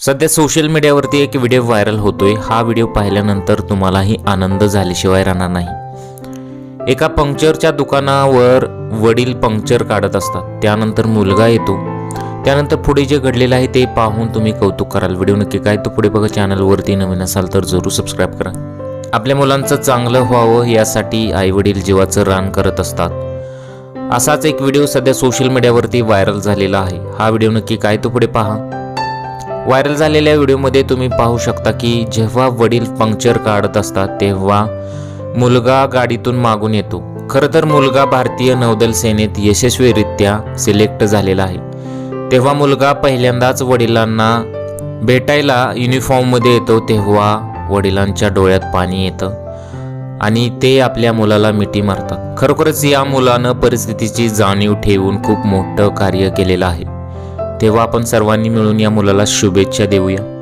सध्या सोशल मीडियावरती एक व्हिडिओ व्हायरल होतोय. हा व्हिडिओ पाहिल्यानंतर तुम्हालाही आनंद झाल्याशिवाय राहणार नाही. एका पंक्चरच्या दुकानावर वडील पंक्चर काढत असतात. त्यानंतर मुलगा येतो. त्यानंतर पुढे जे घडलेलं आहे ते पाहून तुम्ही कौतुक कराल. व्हिडिओ नक्की काय तो पुढे बघा. चॅनलवरती नवीन असाल तर जरूर सबस्क्राईब करा. आपल्या मुलांचं चांगलं व्हावं यासाठी आईवडील जीवाचं रान करत असतात. असाच एक व्हिडिओ सध्या सोशल मीडियावरती व्हायरल झालेला आहे. हा व्हिडिओ नक्की काय तो पुढे पहा. व्हायरल झालेल्या व्हिडिओमध्ये तुम्ही पाहू शकता की जेव्हा वडील पंक्चर काढत असतात तेव्हा मुलगा गाडीतून मागून येतो. खरं तर मुलगा भारतीय नौदल सेनेत यशस्वीरित्या सिलेक्ट झालेला आहे. तेव्हा मुलगा पहिल्यांदाच वडिलांना भेटायला युनिफॉर्ममध्ये येतो तेव्हा वडिलांच्या डोळ्यात पाणी येतं आणि ते आपल्या मुलाला मिठी मारतात. खरोखरच या मुलानं परिस्थितीची जाणीव ठेवून खूप मोठं कार्य केलेलं आहे. तेव्हा आपण सर्वांनी मिळून या मुलाला शुभेच्छा देऊया.